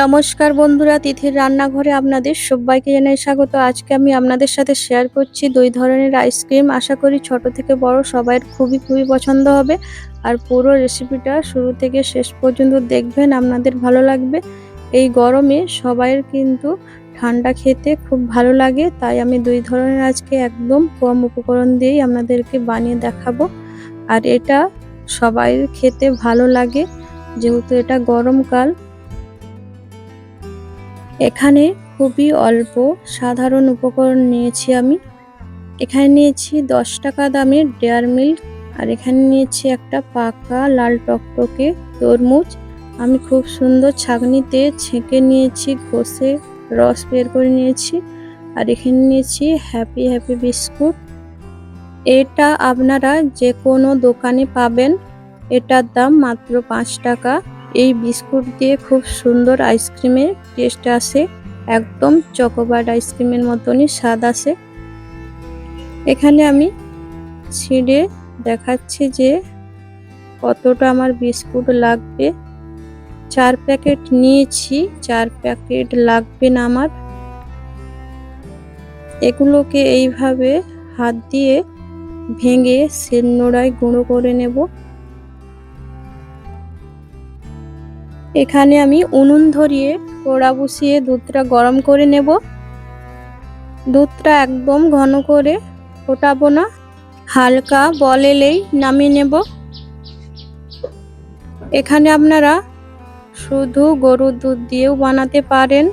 নমস্কার বন্ধুরা, তিথির রান্নাঘরে আপনাদের সবাইকে জানাই স্বাগত। আজকে আমি আপনাদের সাথে শেয়ার করছি দুই ধরনের আইসক্রিম আশা করি ছোট থেকে বড় সবাইয়ের খুবই খুবই পছন্দ হবে। আর পুরো রেসিপিটা শুরু থেকে শেষ পর্যন্ত দেখবেন, আপনাদের ভালো লাগবে। এই গরমে সবাইয়ের কিন্তু ঠান্ডা খেতে খুব ভালো লাগে, তাই আমি দুই ধরনের আজকে একদম কম উপকরণ দিয়েই আপনাদেরকে বানিয়ে দেখাবো। আর এটা সবাই খেতে ভালো লাগে, যেহেতু এটা গরমকাল। এখানে খুবই অল্প সাধারণ উপকরণ নিয়েছি আমি। এখানে নিয়েছি দশ টাকা দামের ডেয়ার মিল্ক আর এখানে নিয়েছি একটা পাকা লাল টকটকে তরমুজ। আমি খুব সুন্দর ছাঁকনিতে ছেঁকে নিয়েছি, ঘষে রস বের করে নিয়েছি আর এখানে নিয়েছি হ্যাপি হ্যাপি বিস্কুট। এটা আপনারা যে কোনো দোকানে পাবেন। এটার দাম মাত্র পাঁচ টাকা। এই বিস্কুট দিয়ে খুব সুন্দর আইসক্রিমের টেস্ট আসে একদম চকোবার আইসক্রিমের মতনই স্বাদ আসে এখানে আমি ছিঁড়ে দেখাচ্ছি যে কতটা আমার বিস্কুট লাগবে। চার প্যাকেট নিয়েছি, চার প্যাকেট লাগবে না আমার। এগুলোকে এইভাবে হাত দিয়ে ভেঙে শিলনোড়ায় গুঁড়ো করে নেব। এখানে আমি উনুন ধরিয়ে কড়া বসিয়ে দুধটা গরম করে নেব। দুধটা একদম ঘন করে ফোটাবো না, হালকা বল এলেই নামিয়ে নেব। এখানে আপনারা শুধু গরুর দুধ দিয়েও বানাতে পারেন।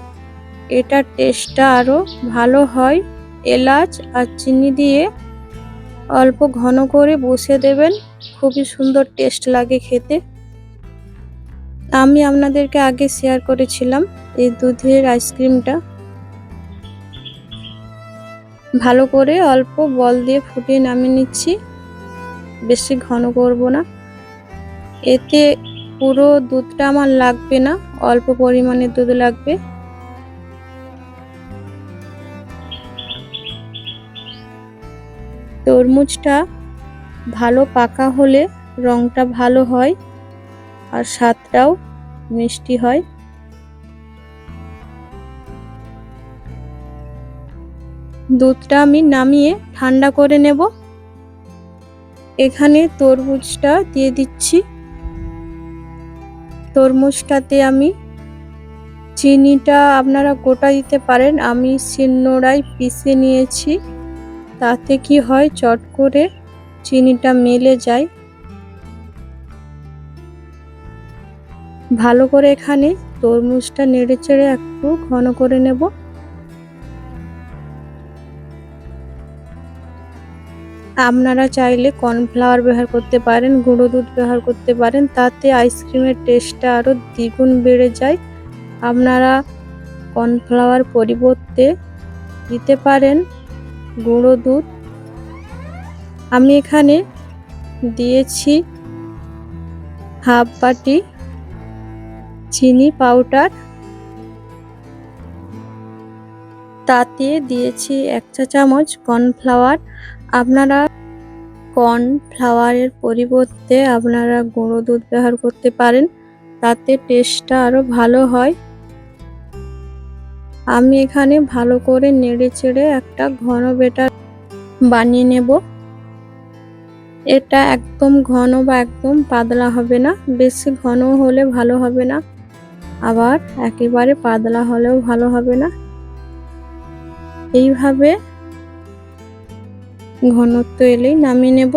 এটার টেস্টটা আরও ভালো হয়। এলাচ আর চিনি দিয়ে অল্প ঘন করে বসে দেবেন। খুবই সুন্দর টেস্ট লাগে খেতে। আমি আপনাদেরকে আগে শেয়ার করেছিলাম এই দুধের আইসক্রিমটা ভালো করে অল্প বল দিয়ে ফুটিয়ে নামিয়ে নিচ্ছি। বেশি ঘন করব না। এতে পুরো দুধটা আমার লাগবে না, অল্প পরিমাণে দুধ লাগবে। তরমুজটা ভালো পাকা হলে রংটা ভালো হয়। আর স্বাদটাও মিষ্টি হয়। দুধটা আমি নামিয়ে ঠান্ডা করে নেব। এখানে তরমুজটা দিয়ে দিচ্ছি। তরমুজটাতে আমি চিনিটা আপনারা গোটা দিতে পারেন। আমি শিলনোড়ায় পিষে নিয়েছি। তাতে কি হয়, চট করে চিনিটা মেলে যায়। ভালো করে এখানে তরমুজটা নেড়ে চেড়ে একটু ঘন করে নেব। আপনারা চাইলে কর্নফ্লাওয়ার ব্যবহার করতে পারেন, গুঁড়ো দুধ ব্যবহার করতে পারেন, তাতে আইসক্রিমের টেস্টটা আরও দ্বিগুণ বেড়ে যায়। আপনারা কর্নফ্লাওয়ার পরিবর্তে দিতে পারেন গুঁড়ো দুধ। আমি এখানে দিয়েছি হাফ বাটি চিনি পাউডার তাতে দিয়েছি এক চা চামচ কর্নফ্লাওয়ার আপনারা কর্নফ্লাওয়ারের পরিবর্তে আপনারা গুঁড়ো দুধ ব্যবহার করতে পারেন, তাতে টেস্টটা আরও ভালো হয়। আমি এখানে ভালো করে নেড়ে চেড়ে একটা ঘন বেটার বানিয়ে নেব। এটা একদম ঘন বা একদম পাতলা হবে না, বেশি ঘন হলে ভালো হবে না। আবার একেবারে পাতলা হলেও ভালো হবে না। এইভাবে ঘনত্ব এলেই নামিয়ে নেব।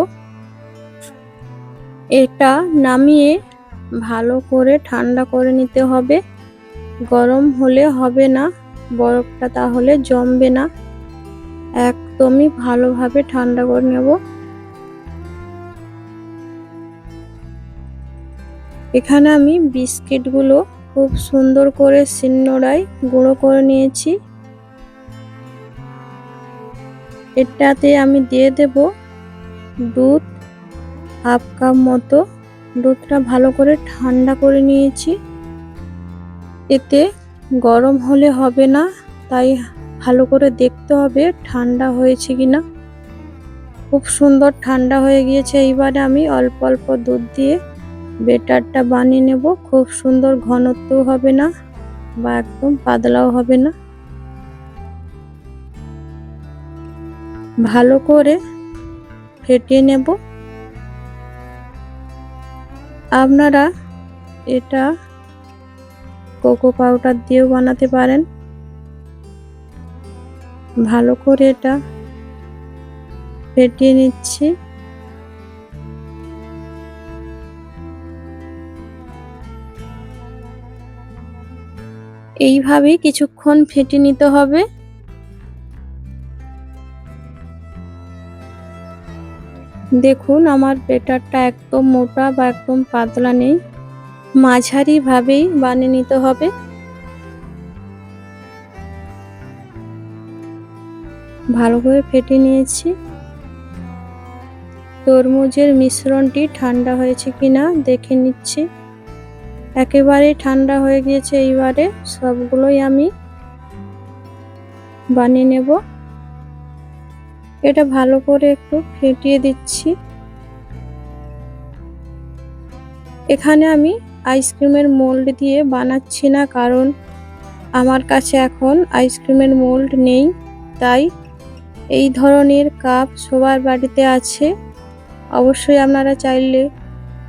এটা নামিয়ে ভালো করে ঠান্ডা করে নিতে হবে। গরম হলে হবে না, বরফটা তাহলে জমবে না। একদমই ভালোভাবে ঠান্ডা করে নেব। এখানে আমি বিস্কিটগুলো খুব সুন্দর করে শিলনোড়ায় গুঁড়ো করে নিয়েছি। এটাতে আমি দিয়ে দেব দুধ, হাফ কাপ মতো। দুধটা ভালো করে ঠান্ডা করে নিয়েছি। এতে গরম হলে হবে না, তাই ভালো করে দেখতে হবে ঠান্ডা হয়েছে কি না খুব সুন্দর ঠান্ডা হয়ে গিয়েছে, এইবারে আমি অল্প অল্প দুধ দিয়ে বেটারটা বানিয়ে নেব। খুব সুন্দর ঘনত্ব হবে না বা একদম পাতলাও হবে না। ভালো করে ফেটিয়ে নেব। আপনারা এটা কোকো পাউডার দিয়েও বানাতে পারেন। ভালো করে এটা ফেটিয়ে নিচ্ছি। এইভাবেই কিছুক্ষণ ফেটে নিতে হবে। দেখুন, আমার বেটারটা একদম মোটা বা একদম পাতলা নেই। মাঝারি ভাবেই বানিয়ে নিতে হবে। ভালো করে ফেটে নিয়েছি। তরমুজের মিশ্রণটি ঠান্ডা হয়েছে কিনা দেখে নিচ্ছি। একেবারে ঠান্ডা হয়ে গিয়েছে এইবারে। সবগুলোই আমি বানিয়ে নেব। এটা ভালো করে একটু ফেটিয়ে দিচ্ছি। এখানে আমি আইসক্রিমের মোল্ড দিয়ে বানাচ্ছি না, কারণ আমার কাছে এখন আইসক্রিমের মোল্ড নেই। তাই এই ধরনের কাপ সবার বাড়িতে আছে। অবশ্যই আপনারা চাইলে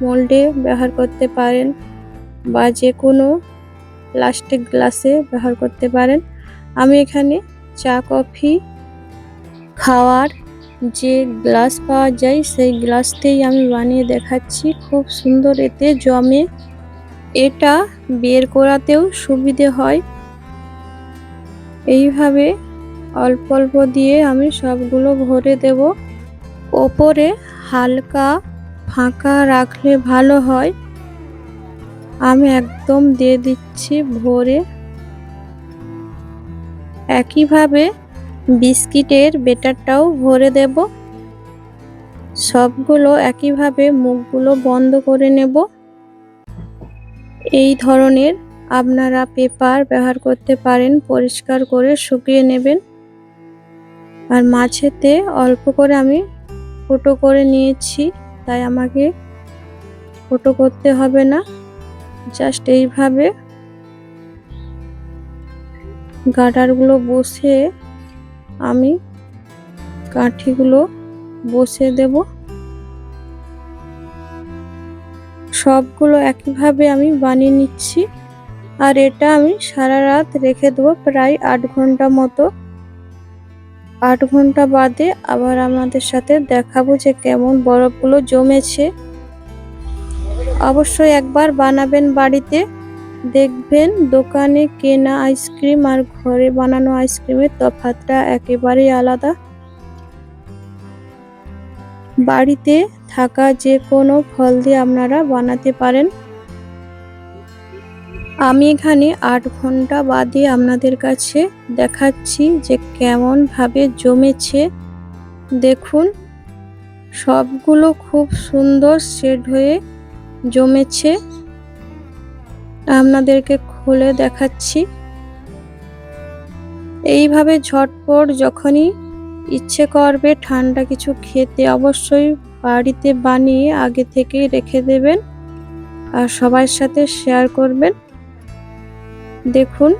মোল্ডে ব্যবহার করতে পারেন। বা যে কোনো প্লাস্টিক গ্লাসে ব্যবহার করতে পারেন। আমি এখানে চা, কফি খাওয়ার যে গ্লাস পাওয়া যায়, সেই গ্লাসতেই আমি বানিয়ে দেখাচ্ছি। খুব সুন্দর এতে জমে। এটা বের করাতেও সুবিধে হয়। এইভাবে অল্প অল্প দিয়ে আমি সবগুলো ভরে দেব। ওপরে হালকা ফাঁকা রাখলে ভালো হয়। আমি একদম দিয়ে দিচ্ছি ভরে। একইভাবে বিস্কিটের বেটারটাও ভরে দেব। সবগুলো একইভাবে মুখগুলো বন্ধ করে নেব। এই ধরনের আপনারা পেপার ব্যবহার করতে পারেন, পরিষ্কার করে শুকিয়ে নেবেন। আর মাছেতে অল্প করে আমি ফুটো করে নিয়েছি, তাই আমাকে ফুটো করতে হবে না। জাস্ট এইভাবে গাডারগুলো বসে আমি কাঠিগুলো বসে দেব। সবগুলো একইভাবে আমি বানিয়ে নিচ্ছি। আর এটা আমি সারা রাত রেখে দেবো প্রায় আট ঘণ্টা মতো। আট ঘণ্টা বাদে আবার আমাদের সাথে দেখাবো যে কেমন বরফগুলো জমেছে। অবশ্যই একবার বানাবেন বাড়িতে। দেখবেন দোকানে কেনা আইসক্রিম আর ঘরে বানানো আইসক্রিমের তফাতটা একেবারেই আলাদা। বাড়িতে থাকা যে কোনো ফল দিয়ে আপনারা বানাতে পারেন। আমি এখানে আট ঘণ্টা বাদে আপনাদের কাছে দেখাচ্ছি যে কেমন ভাবে জমেছে। দেখুন, সবগুলো খুব সুন্দর শেড হয়ে জমেছে। আপনাদেরকে খুলে দেখাচ্ছি। এইভাবে ঝটপট যখনই ইচ্ছে করবে ঠান্ডা কিছু খেতে অবশ্যই বাড়িতে বানিয়ে আগে থেকেই রেখে দেবেন আর সবার সাথে শেয়ার করবেন। দেখুন,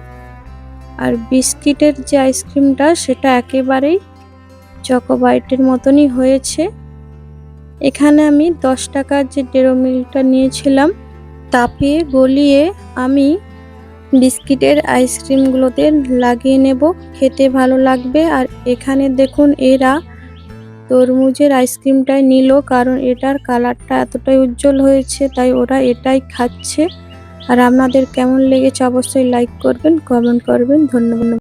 আর বিস্কিটের যে আইসক্রিমটা সেটা একেবারেই চকোবাইটের মতনই হয়েছে। এখানে আমি দশ টাকার যে ডেরো মিল্কটা নিয়েছিলাম তাপে গলিয়ে আমি বিস্কিটের আইসক্রিমগুলোতে লাগিয়ে নেব। খেতে ভালো লাগবে। আর এখানে দেখুন, এরা তরমুজের আইসক্রিমটাই নিল, কারণ এটার কালারটা এতটাই উজ্জ্বল হয়েছে, তাই ওরা এটাই খাচ্ছে। আর আপনাদের কেমন লেগেছে অবশ্যই লাইক করবেন কমেন্ট করবেন। ধন্যবাদ।